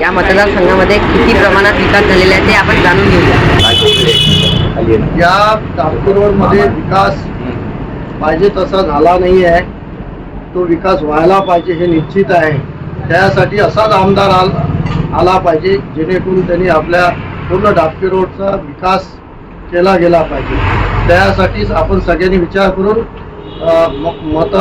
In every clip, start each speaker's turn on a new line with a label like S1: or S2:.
S1: या मतदारसंघामध्ये किती प्रमाणात विकास झालेला आहे ते आपण जाणून घेऊया.
S2: या मध्ये विकास पाहिजे तसा झाला नाही आहे. तो विकास व्हायला पाहिजे हे निश्चित आहे. त्यासाठी असाच आमदार आल आला पाहिजे जेणेकरून त्यांनी आपल्या पूर्ण डापके रोडचा विकास केला गेला पाहिजे. त्यासाठीच आपण सगळ्यांनी विचार करून म- मत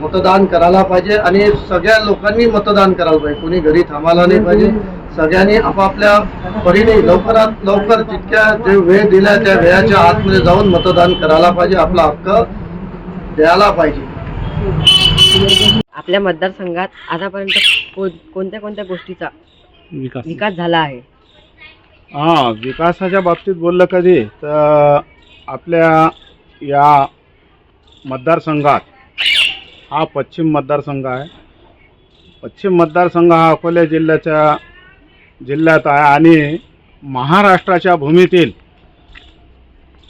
S2: मतदान करायला पाहिजे आणि सगळ्या लोकांनी मतदान करायला पाहिजे. कोणी घरी थांबायला नाही पाहिजे. सगळ्यांनी आपापल्या परीने लवकरात लवकर जितक्या जे वेळ दिला त्या वेळाच्या आतमध्ये जाऊन मतदान करायला पाहिजे. आपला हक्क द्यायला पाहिजे.
S1: आपल्या मतदारसंघात आतापर्यंत कोणत्या कोणत्या गोष्टीचा
S3: विकास.
S1: विकास झाला आहे?
S3: हा विकासाच्या बाबतीत बोललं कधी तर आपल्या या मतदारसंघात हा पश्चिम मतदारसंघ आहे. पश्चिम मतदारसंघ हा अकोला जिल्ह्याच्या जिल्ह्यात आहे आणि महाराष्ट्राच्या भूमीतील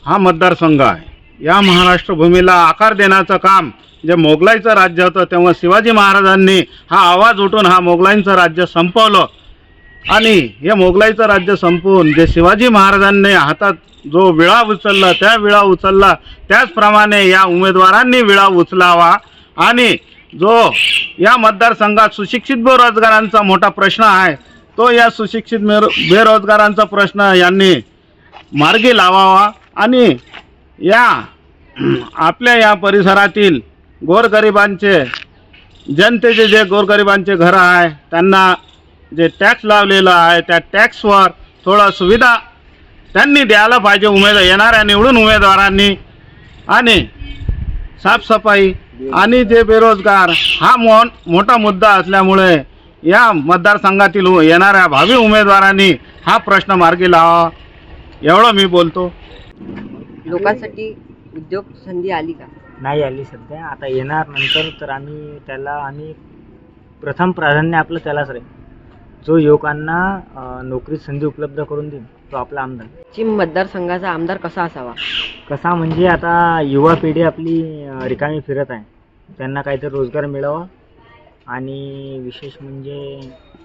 S3: हा मतदारसंघ आहे. या महाराष्ट्र भूमीला आकार देण्याचं काम जे मोगलाईचं राज्य होतं तेव्हा शिवाजी महाराजांनी हा आवाज उठून हा मोगलाईंचं राज्य संपवलं. आणि हे मोगलाईचं राज्य संपवून जे शिवाजी महाराजांनी हातात जो विळा उचलला त्या विळा उचलला त्याचप्रमाणे या उमेदवारांनी विळा उचलावा आणि जो या मतदारसंघात सुशिक्षित बेरोजगारांचा मोठा प्रश्न आहे तो या सुशिक्षित बेरो बेरोजगारांचा प्रश्न यांनी मार्गी लावावा आणि या आपल्या या परिसरातील गोरगरिबांचे जनतेचे जे गोरगरिबांचे घरं आहे त्यांना जे टॅक्स लावलेलं आहे त्या टॅक्सवर थोडा सुविधा त्यांनी द्यायला पाहिजे. उमेदवार येणाऱ्या निवडून उमेदवारांनी आणि साफसफाई आणि जे बेरोजगार हा मो मोठा मुद्दा असल्यामुळे या मतदारसंघातील येणाऱ्या भावी उमेदवारांनी हा प्रश्न मार्गी लावा. एवढं मी बोलतो.
S1: लोकांसाठी उद्योग संधी आली का?
S4: नाही आली सध्या. आता येणार नंतर तर आम्ही त्याला आम्ही प्रथम प्राधान्य आपलं त्यालाच राहील. जो युवकांना नोकरी संधी उपलब्ध करून देईल तो आपला आमदार.
S1: पश्चिम मतदारसंघाचा आमदार कसा असावा?
S4: कसा म्हणजे आता युवा पिढी आपली रिकामी फिरत आहे. त्यांना काहीतरी रोजगार मिळावा आणि विशेष म्हणजे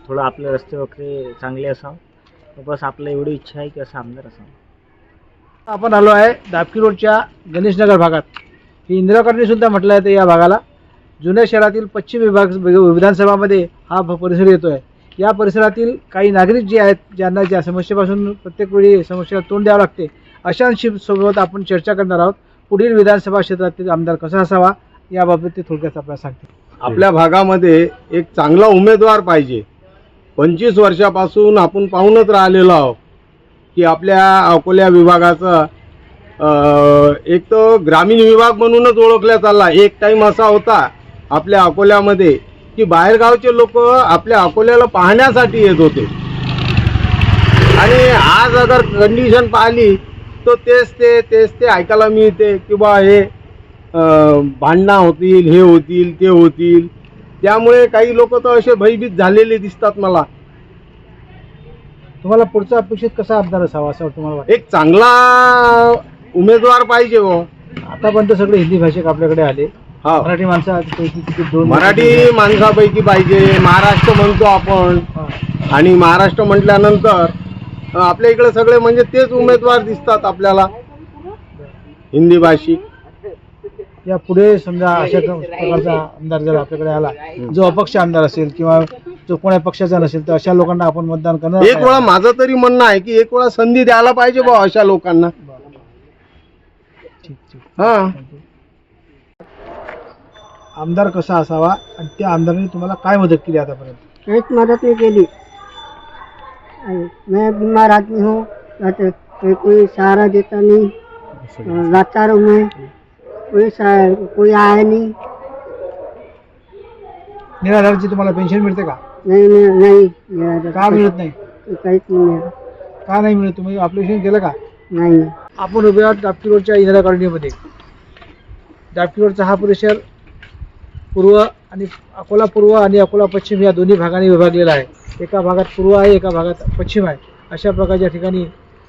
S4: थोडं आपले रस्ते वगैरे चांगले असावं. बस आपलं एवढी इच्छा आहे की असं आमदार असावं.
S5: आपण आलो आहे दापकी रोडच्या गणेशनगर भागात. ही इंदिरा कॉलनी सुद्धा म्हटलं आहे या भागाला. जुन्या शहरातील पश्चिम विभाग विधानसभामध्ये हा परिसर येतो आहे या परिसरातील काही नागरिक जे आहेत ज्यांना ज्या समस्येपासून प्रत्येक वेळी समस्येला तोंड द्यावं लागते अशांशी सोबत आपण चर्चा करणार आहोत. पुढील विधानसभा क्षेत्रातील आमदार कसा असावा याबाबत ते थोडक्यात आपल्याला सांगते.
S2: आपल्या भागामध्ये एक चांगला उमेदवार पाहिजे. पंचवीस वर्षापासून आपण पाहूनच राहिलेलो आहोत की आपल्या अकोल्या विभागाचं एक तर ग्रामीण विभाग म्हणूनच ओळखला चालला. एक टाईम असा होता आपल्या अकोल्यामध्ये की बाहेरगावचे लोक आपल्या अकोल्याला पाहण्यासाठी येत होते. आणि आज अगर कंडिशन पाहिली तर तेच ते तेच ते ऐकायला मिळते की बा हे भांडणं होतील हे होतील ते होतील. त्यामुळे काही लोक तर असे भयभीत झालेले दिसतात मला.
S5: तुम्हाला पुढचा अपेक्षित कसा आमदार असावा असं तुम्हाला वाटतं?
S2: एक चांगला उमेदवार पाहिजे हो.
S5: आतापर्यंत सगळे हिंदी भाषिक आपल्याकडे आले.
S2: हा.
S5: मराठी माणसं आजपैकी किती दोन
S2: मराठी माणसापैकी पाहिजे महाराष्ट्र म्हणतो आपण.
S5: हा.
S2: आणि महाराष्ट्र म्हटल्यानंतर आपल्या इकडे सगळे म्हणजे तेच उमेदवार दिसतात आपल्याला. हिंदी भाषिक
S5: या पुढे समजा अशा प्रकारचा आमदार जर आपल्याकडे आला जो अपक्ष आमदार असेल किंवा जो कोण्या पक्षाचा नसेल तर अशा लोकांना आपण मतदान करणार
S2: एक? वेळा माझं तरी म्हणणं आहे की एक वेळा संधी द्यायला पाहिजे बा अशा लोकांना.
S5: ठीक ठीक.
S2: हा.
S5: आमदार कसा असावा आणि त्या आमदाराने तुम्हाला काय मदत केली आतापर्यंत?
S6: एक मदद नहीं के लिए मैं बीमार आदमी हूँ तो कोई सहारा देता नहीं। लाचार हूँ मैं। कोई कोई आया नहीं।
S5: निराधारची तुम्हाला पेन्शन मिळते का?
S6: नहीं नहीं नहीं
S5: का मिळत नाही?
S6: काहीच नाही मेरा
S5: का नाही मिळत तुम्ही अप्लिकेशन केलं का?
S6: नाही।
S5: आपण उभे आहोत डापकी रोडच्या इंदिरा कॉलनीमध्ये डापकी रोडचा हा परिसर पूर्व आणि अकोला पूर्व आणि अकोला पश्चिम या दोन्ही भागाने विभागलेला आहे. एका भागात पूर्व आहे एका भागात पश्चिम आहे. अशा प्रकारच्या ठिकाणी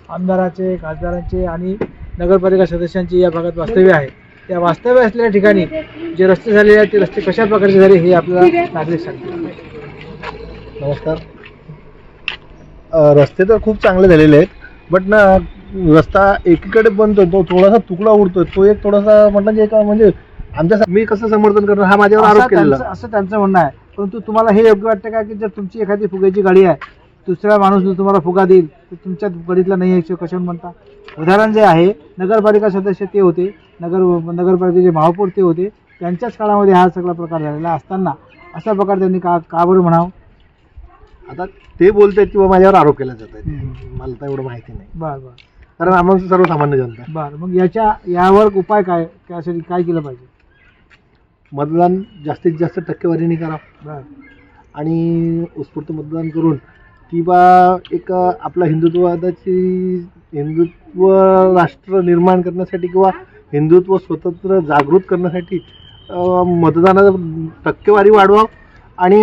S5: आमदाराचे खासदारांचे आणि नगरपालिका सदस्यांचे या भागात वास्तव्य आहे. त्या वास्तव्य असलेल्या ठिकाणी जे रस्ते झालेले आहेत ते रस्ते कशा प्रकारचे झाले हे आपल्याला नागरिक सांगतील. नमस्कार.
S7: रस्ते तर खूप चांगले झालेले आहेत बट ना रस्ता एकीकडे बनतोय तो थोडासा तुकडा उडतोय. तो एक थोडासा म्हटलं जे एका म्हणजे आमच्या मी कसं समर्थन करणार? हा माझ्यावर आरोप केलेला.
S5: असं त्यांचं म्हणणं आहे. परंतु तुम्हाला हे योग्य वाटतं का की जर तुमची एखादी फुग्याची गाडी आहे दुसरा माणूस जर तुम्हाला फुगा देईल तर तुमच्या गाडीतला नाही आहे कशावर म्हणता? उदाहरण जे आहे नगरपालिका सदस्य ते होते नगर नगरपालिकेचे महापौर ते होते त्यांच्याच काळामध्ये हा सगळा प्रकार झालेला असताना असा प्रकार त्यांनी का का बरं म्हणावं?
S7: आता ते बोलतायत किंवा माझ्यावर आरोप केला जात आहे मला तर एवढं माहिती नाही.
S5: बरं बरं.
S7: कारण आम्हाला सर्वसामान्य जनता.
S5: बरं मग याच्या यावर उपाय काय? त्यासाठी काय केलं पाहिजे?
S7: मतदान जास्तीत जास्त टक्केवारीने करा. आणि उत्स्फूर्त मतदान करून किंवा एक आपला हिंदुत्ववादाची हिंदुत्व राष्ट्र निर्माण करण्यासाठी किंवा हिंदुत्व स्वतंत्र जागृत करण्यासाठी मतदानाचा टक्केवारी वाढवा आणि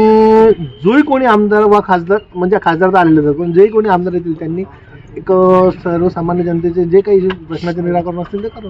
S7: जोही कोणी आमदार वा खासदार म्हणजे खासदार तर आलेले आहेत पण जे कोणी आमदार येतील त्यांनी एक सर्वसामान्य जनतेचे जे काही प्रश्नाचे निराकरण असतील ते करा